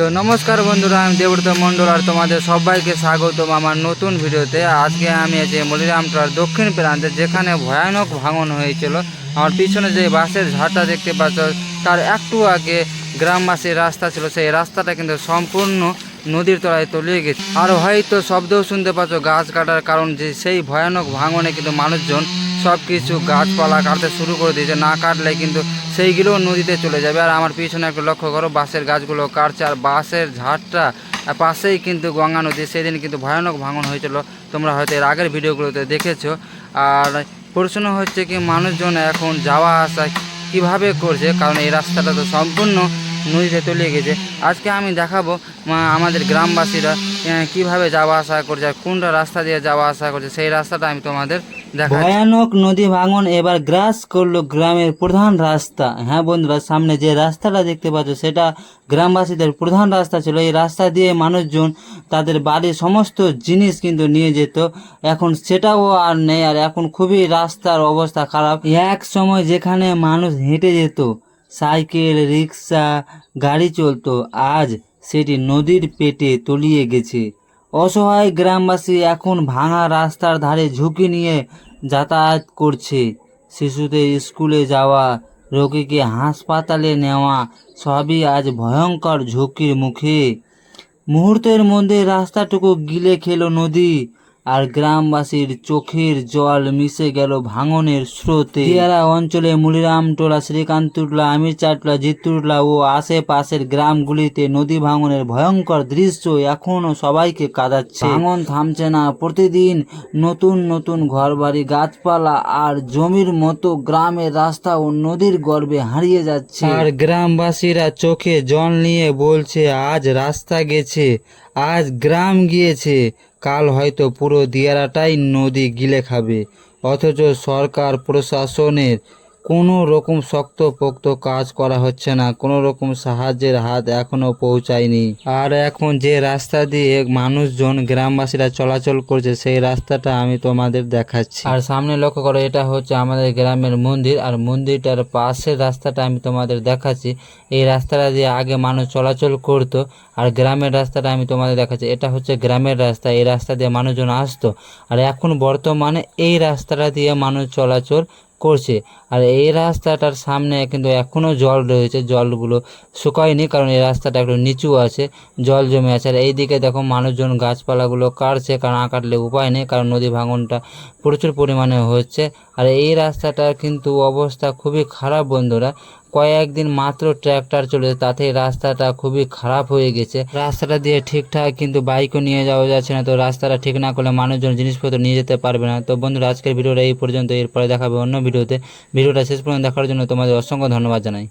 তো নমস্কার বন্ধুরা, আমি দেবব্রত মণ্ডল আর তোমাদের সবাইকে স্বাগতম আমার নতুন ভিডিওতে। আজকে আমি আছি মলিরামটার দক্ষিণ প্রান্তে, যেখানে ভয়ানক ভাঙন হয়েছিল। আমার পিছনে যে বাসের ঝাড়টা দেখতে পাচ্ছ, তার একটু আগে গ্রামবাসীর রাস্তা ছিল। সেই রাস্তাটা কিন্তু সম্পূর্ণ নদীর তলায় তলিয়ে গেছে। আর হয়তো শব্দও শুনতে পাচ্ছ, গাছ কাটার কারণ যে সেই ভয়ানক ভাঙনে কিন্তু মানুষজন সব কিছু গাছপালা কাটতে শুরু করে দিয়েছে। না কাটলে কিন্তু সেইগুলোও নদীতে চলে যাবে। আর আমার পিছনে একটু লক্ষ্য করো, বাঁশের গাছগুলো কাটছে। আর বাঁশের ঝাড়টা পাশেই কিন্তু গঙ্গা নদী, সেদিন কিন্তু ভয়ানক ভাঙন হয়েছিল। তোমরা হয়তো এর আগের ভিডিওগুলোতে দেখেছ। আর প্রশ্ন হচ্ছে কি, মানুষজন এখন যাওয়া আসা কীভাবে করছে? কারণ এই রাস্তাটা তো সম্পূর্ণ নদীতে তলিয়ে গেছে। আজকে আমি দেখাবো আমাদের গ্রামবাসীরা কীভাবে যাওয়া আসা করছে আর কোনটা রাস্তা দিয়ে যাওয়া আসা করছে। সেই রাস্তাটা আমি তোমাদের ভয়ানক নদী ভাঙন এবার গ্রাস করল গ্রামের প্রধান রাস্তা। হ্যাঁ বন্ধুরা, সামনে যে রাস্তাটা দেখতে পাচ্ছ, সেটা গ্রামবাসীদের প্রধান রাস্তা ছিল। এই রাস্তা দিয়ে মানুষজন তাদের বাড়ির সমস্ত জিনিস কিন্তু নিয়ে যেত। এখন সেটাও আর নেই, আর এখন খুবই রাস্তার অবস্থা খারাপ। এক সময় যেখানে মানুষ হেঁটে যেত, সাইকেল, রিক্সা, গাড়ি চলতো, আজ সেটি নদীর পেটে তলিয়ে গেছে। অসহায় গ্রামবাসী এখন ভাঙা রাস্তার ধারে ঝুঁকি নিয়ে যাতায়াত করছে। শিশুদের স্কুলে যাওয়া, রোগীকে হাসপাতালে নেওয়া, সবই আজ ভয়ঙ্কর ঝুঁকির মুখে। মুহূর্তের মধ্যে রাস্তাটুকু গিলে খেলো নদী। আর গ্রামবাসীর চোখের জল মিশে গেল ভাঙনের স্রোতে। দিয়ারা অঞ্চলে মুলিরামটোলা শ্রীকান্তটোলা আমিরচাটলা জিত্তুরলা ও আশেপাশের গ্রামগুলিতে নদী ভাঙনের ভয়ঙ্কর দৃশ্য এখনও সবাইকে কাঁদাচ্ছে। ভাঙন থামছে না। প্রতিদিন নতুন নতুন ঘরবাড়ি, গাছপালা আর জমির মতো গ্রামের রাস্তা ও নদীর গর্ভে হারিয়ে যাচ্ছে। আর গ্রামবাসীরা চোখে জল নিয়ে বলছে, আজ রাস্তা গেছে। আজ গ্রাম গিয়েছে কাল হয়তো পুরো দিয়ারাটাই নদী গিলে খাবে। অথচ সরকার প্রশাসনের কোনো রকম শক্ত পোক্ত কাজ করা হচ্ছে না। কোনো রকম সাহায্যের হাত এখনও পৌঁছায়নি। আর এখন যে রাস্তা দিয়ে মানুষজন গ্রামবাসীরা চলাচল করছে, সেই রাস্তাটা আমি তোমাদের দেখাচ্ছি। আর সামনে লক্ষ্য করো, এটা হচ্ছে আমাদের গ্রামের মন্দির। আর মন্দিরটার পাশের রাস্তাটা আমি তোমাদের দেখাচ্ছি। এই রাস্তাটা দিয়ে আগে মানুষ চলাচল করতো, আর গ্রামের রাস্তাটা আমি তোমাদের দেখাচ্ছি। এটা হচ্ছে গ্রামের রাস্তা, এই রাস্তা দিয়ে মানুষজন আসতো। আর এখন বর্তমানে এই রাস্তাটা দিয়ে মানুষ চলাচল করছে। আর এই রাস্তাটার সামনে কিন্তু এখনও জল রয়েছে, জলগুলো শুকায়নি কারণ এই রাস্তাটা একটু নিচু আছে, জল জমে আছে। আর এইদিকে দেখো মানুষজন গাছপালাগুলো কাটছে কারণ না কাটলে উপায় নেই কারণ নদী ভাঙনটা প্রচুর পরিমাণে হচ্ছে। আর এই রাস্তাটার কিন্তু অবস্থা খুবই খারাপ বন্ধুরা। কয়েকদিন মাত্র ট্র্যাক্টর চলে তাতে রাস্তাটা খুবই খারাপ হয়ে গেছে। রাস্তাটা দিয়ে ঠিকঠাক কিন্তু বাইকও নিয়ে যাওয়া যাচ্ছে না, তো রাস্তাটা ঠিক না করলে মানুষজন জিনিসপত্র নিয়ে যেতে পারবে না। তো বন্ধুরা, আজকের ভিডিওটা এই পর্যন্ত এরপরে দেখাবে অন্য ভিডিওতে। ভিডিওটা শেষ পর্যন্ত দেখার জন্য তোমাদের অসংখ্য ধন্যবাদ জানাই।